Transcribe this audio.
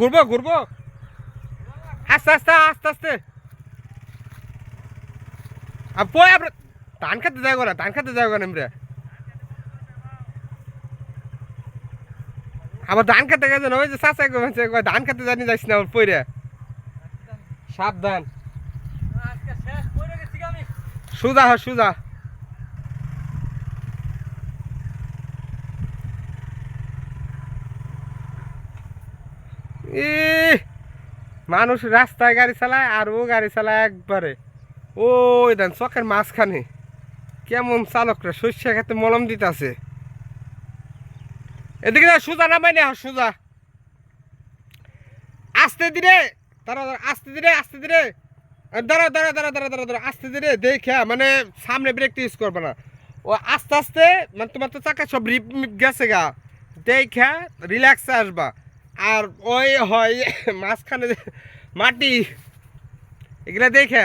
ঘুরবো ঘুরবো। আস্তে আস্তে আস্তে আস্তে। আর পয় আমরা ধান খেতে যাব না ধান খেতে যাব না আমরা আবার ধান খেতে গেছে না ওই যে গেছে ধান খেতে জানি যাইস না পয়রে সাবধান। সুজা হ সুজা। ই মানুষ রাস্তায় গাড়ি চালায় আর ও গাড়ি চালায় একবারে। ওই দেন, চকের মাঝখানে। কেমন চালকরা শস্য খেতে মলম দিতেছে। এদিকে না সুজা নামাই না, সুজা। আস্তে দিরে দাঁড়া আস্তে দিরে আস্তে দিরে দাঁড়া দাঁড়া দাঁড়া দাঁড়া দাঁড়া দাঁড়া আস্তে দিরে দেখে মানে সামনে ব্রেকটা ইউজ করবে না। ও আস্তে আস্তে মানে তোমার তো চাকা সব রিপ গেছে গা। দেখে রিল্যাক্সে আসবা। আর ওই হয় মাঝখানে যে মাটি এগুলা দেখে?